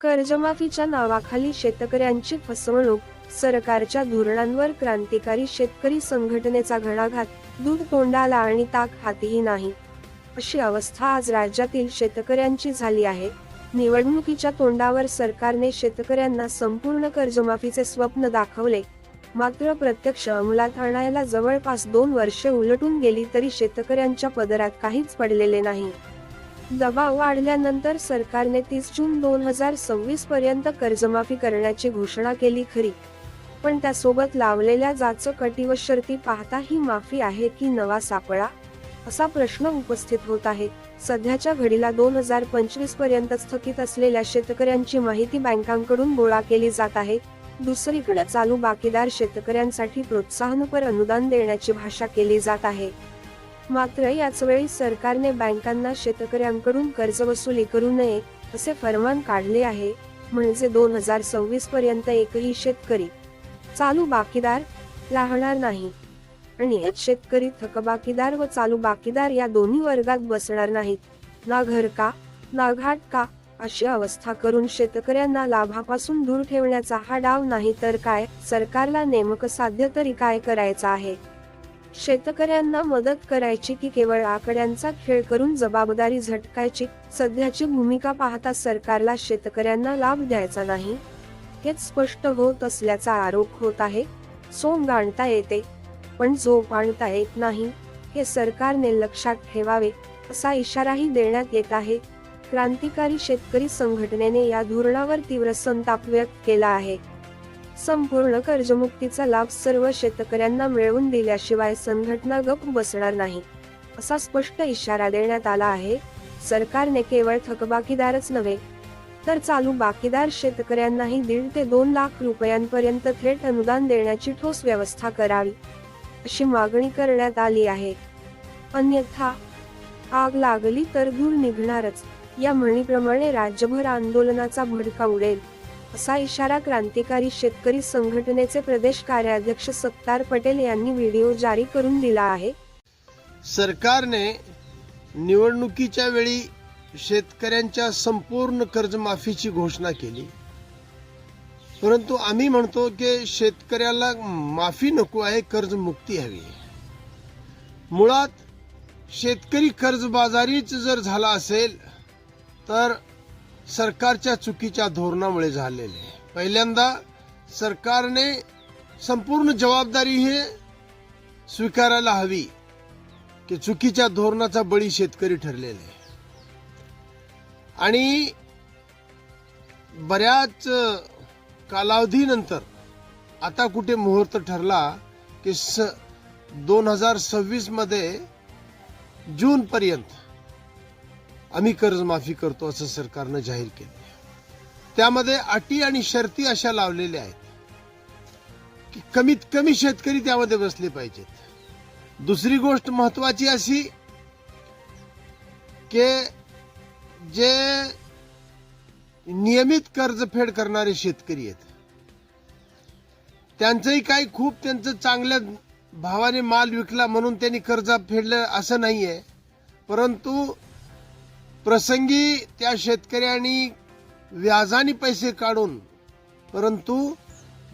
कर्जमाफीच्या नावाखाली शेतकऱ्यांची फसवणूक सरकारच्या धोरणांवर क्रांतिकारी शेतकरी संघटनेचा घणाघात दूध तोंडाला आणि ताक हातीही नाही. अशी अवस्था आज राज्यातील शेतकऱ्यांची झाली आहे. निवडणुकीच्या तोंडावर सरकारने शेतकऱ्यांना संपूर्ण कर्जमाफीचे स्वप्न दाखवले. मात्र प्रत्यक्ष अंमलात आणायला जवळपास दोन वर्षे उलटून गेली तरी शेतकऱ्यांच्या पदरात काहीच पडलेले नाही. दबाव वाढल्यानंतर सरकारने तीस जून दोन हजार सव्वीस पर्यंत कर्जमाफी करण्याची घोषणा केली खरी. पण त्यासोबत लावलेल्या जाच कटी व शर्ती पाहता ही माफी आहे की नवा सापळा? असा प्रश्न उपस्थित होत आहे. सध्याच्या घडीला दोन हजार पंचवीसपर्यंत स्थगित असलेल्या शेतकऱ्यांची माहिती बँकांकडून गोळा केली जात आहे. दुसरीकडे चालू बाकीदार शेतकऱ्यांसाठी प्रोत्साहनपर अनुदान देण्याची भाषा केली जात आहे. मात्र याचवेळी सरकारने बँकांना शेतकऱ्यांकडून कर्ज वसुली करू नये असे फरमान काढले आहे. म्हणजे दोन हजार सव्वीस पर्यंत एकही शेतकरी चालू बाकीदार राहणार नाही. आणि शेतकरी थकबाकीदार व चालू बाकीदार या दोन्ही वर्गात बसणार नाहीत. ना घर का ना घाट का अशी अवस्था करून शेतकऱ्यांना लाभापासून दूर ठेवण्याचा हा डाव नाही तर काय? सरकारला नेमकं साध्य तरी काय करायचं आहे? शेतकऱ्यांना मदत करायची की केवळ आकड्यांचा खेळ करून जबाबदारी झटकायची? सध्याची भूमिका पाहता सरकारला शेतकऱ्यांना लाभ द्यायचा नाही? हेच स्पष्ट होत असल्याचा आरोप होत आहे. सोम आणता येते. पण झोप आणता येत नाही. हे सरकारने लक्षात ठेवावे असा इशाराही देण्यात येत आहे. क्रांतिकारी शेतकरी संघटनेने या धोरणावर तीव्र संताप व्यक्त केला आहे. संपूर्ण कर्जमुक्तीचा लाभ सर्व शेतकऱ्यांना मिळवून दिल्याशिवाय संघटना गप बसणार नाही असा स्पष्ट इशारा देण्यात आला आहे. सरकारने केवळ थकबाकीदारच नव्हे तर चालू बाकीदार शेतकऱ्यांनाही दीड ते दोन लाख रुपयांपर्यंत थेट अनुदान देण्याची ठोस व्यवस्था करावी अशी मागणी करण्यात आली आहे. अन्यथा आग लागली तर धूर निघणारच या म्हणीप्रमाणे राज्यभर आंदोलनाचा भडका उडेल. असा इशारा क्रांतिकारी शेतकरी संघटनेचे प्रदेश कार्याध्यक्ष सत्तार पटेल यांनी व्हिडिओ जारी करून दिला आहे सरकारने निवडणुकीच्या वेळी शेतकऱ्यांच्या संपूर्ण कर्जमाफीची घोषणा केली परंतु आम्ही म्हणतो की शेतकऱ्याला माफी नको आहे कर्जमुक्ती हवी आहे. मुळात शेतकरी कर्जबाजारीच जर झाला असेल तर सरकारच्या चुकीच्या धोरणामुळे झालेले आहे. पहिल्यांदा सरकारने संपूर्ण जबाबदारी हे स्वीकारायला हवी की चुकीच्या धोरणाचा बळी शेतकरी ठरलेला आहे आणि बऱ्याच कालावधीनंतर आता कुठे मुहूर्त ठरला की स दोन हजार सव्वीसमध्ये जून पर्यंत आम्ही कर्जमाफी करतो असं सरकारनं जाहीर केलं त्यामध्ये अटी आणि शर्ती अशा लावलेल्या आहेत की कमीत कमी शेतकरी त्यामध्ये बसले पाहिजेत. दुसरी गोष्ट महत्वाची अशी की जे नियमित कर्जफेड करणारे शेतकरी आहेत त्यांचंही काही खूप त्यांचं चांगल्या भावाने माल विकला म्हणून त्यांनी कर्ज फेडलं असं नाहीये परंतु प्रसंगी त्या शेतकऱ्यांनी व्याजाने पैसे काढून परंतु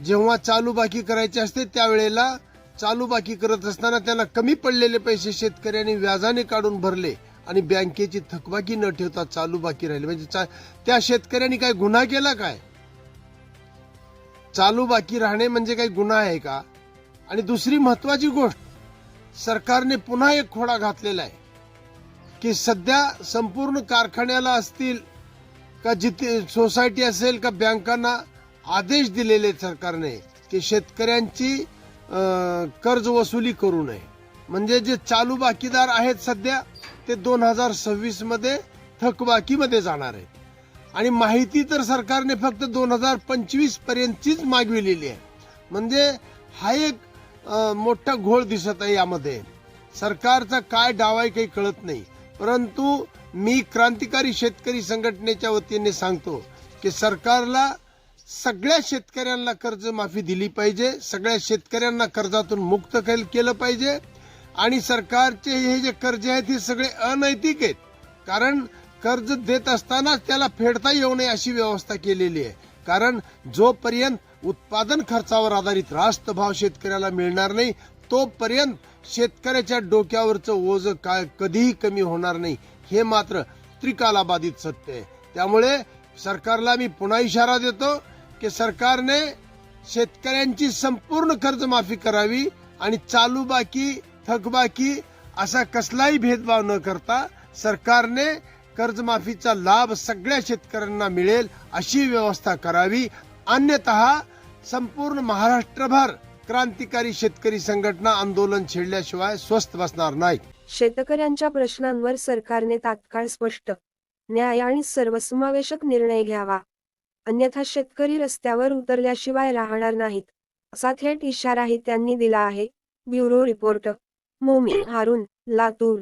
जेव्हा चालू बाकी करायचे असते त्यावेळेला चालू बाकी करत असताना त्यांना कमी पडलेले पैसे शेतकऱ्यांनी व्याजाने काढून भरले आणि बँकेची थकबाकी न ठेवता चालू बाकी राहिले. म्हणजे चा- त्या शेतकऱ्यांनी काय गुन्हा केला काय? चालू बाकी राहणे म्हणजे काही गुन्हा आहे का? आणि दुसरी महत्वाची गोष्ट सरकारने पुन्हा एक खोडा घातलेला आहे. की सध्या संपूर्ण कारखान्याला असतील का जिथे सोसायटी असेल का बँकांना आदेश दिलेले आहेत सरकारने की शेतकऱ्यांची कर्ज वसुली करू नये. म्हणजे जे चालू बाकीदार आहेत सध्या ते दोन हजार सव्वीसमध्ये थकबाकीमध्ये जाणार आहे आणि माहिती तर सरकारने फक्त दोन हजार पंचवीस पर्यंतचीच मागविलेली आहे. म्हणजे हा एक मोठा घोळ दिसत आहे यामध्ये. सरकारचा काय डाव आहे काही कळत नाही. परंतु मी क्रांतिकारी शेतकरी संघटनेच्या वतीने सांगतो की सरकारला सगळ्या शेतकऱ्यांना कर्जमाफी दिली पाहिजे सगळ्या शेतकऱ्यांना कर्जातून मुक्त केल- केलं पाहिजे आणि सरकारचे हे जे कर्ज आहेत हे सगळे अनैतिक आहेत. कारण कर्ज देत असतानाच त्याला फेडता येऊ नये अशी व्यवस्था केलेली आहे. कारण जोपर्यंत उत्पादन खर्चावर आधारित रास्त भाव शेतकऱ्याला मिळणार नाही तोपर्यंत शेतकऱ्याच्या डोक्यावरचं ओझ काय कधीही कमी होणार नाही हे मात्र त्रिकालाबाधित सत्य आहे. त्यामुळे सरकारला मी पुन्हा इशारा देतो की सरकारने शेतकऱ्यांची संपूर्ण कर्जमाफी करावी आणि चालू बाकी थकबाकी असा कसलाही भेदभाव न करता सरकारने कर्जमाफीचा लाभ सगळ्या शेतकऱ्यांना मिळेल अशी व्यवस्था करावी. अन्यतः संपूर्ण महाराष्ट्रभर क्रांतिकारी शेतकरी संघटना आंदोलन छेडल्याशिवाय स्वस्थ बसणार नाही. शेतकऱ्यांच्या प्रश्नांवर सरकारने तात्काळ स्पष्ट न्याय आणि सर्वसमावेशक निर्णय घ्यावा. अन्यथा शेतकरी रस्त्यावर उतरल्याशिवाय राहणार नाहीत असा थेट इशाराही त्यांनी दिला आहे. Bureau report. मोमी हारून लातूर.